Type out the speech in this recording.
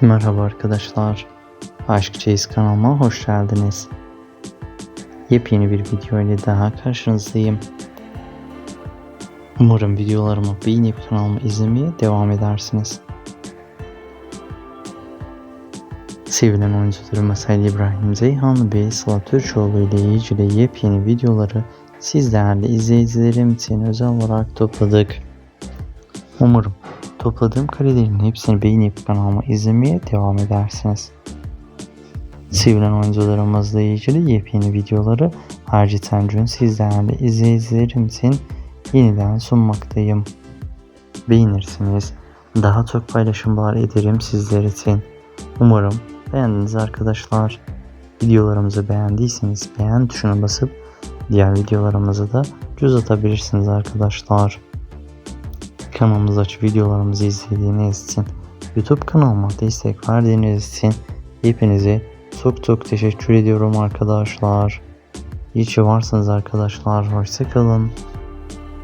Merhaba arkadaşlar. Aşk Çeyiz kanalıma hoş geldiniz. Yepyeni bir video ile daha karşınızdayım. Umarım videolarımı beğenip kanalımı izlemeye devam edersiniz. Sevilen oyuncularımız Halil İbrahim Zeyhan ve Sıla Türkoğlu ile ilgili yepyeni videoları siz değerli izleyicilerim için özel olarak topladık. Umarım topladığım karelerin hepsini beğenip kanalıma izlemeye devam edersiniz. Sevilen oyuncularımızla ilgili yepyeni videoları harceten gün siz değerli izleyicilerim için yeniden sunmaktayım. Beğenirsiniz. Daha çok paylaşımlar ederim sizler için. Umarım beğendiniz arkadaşlar. Videolarımızı beğendiyseniz beğen tuşuna basıp diğer videolarımızı da göz atabilirsiniz arkadaşlar. Kanalımızı açıp videolarımızı izlediğiniz için, YouTube kanalıma destek verdiğiniz için hepinize çok çok teşekkür ediyorum arkadaşlar. İyi ki varsınız arkadaşlar. Hoşçakalın.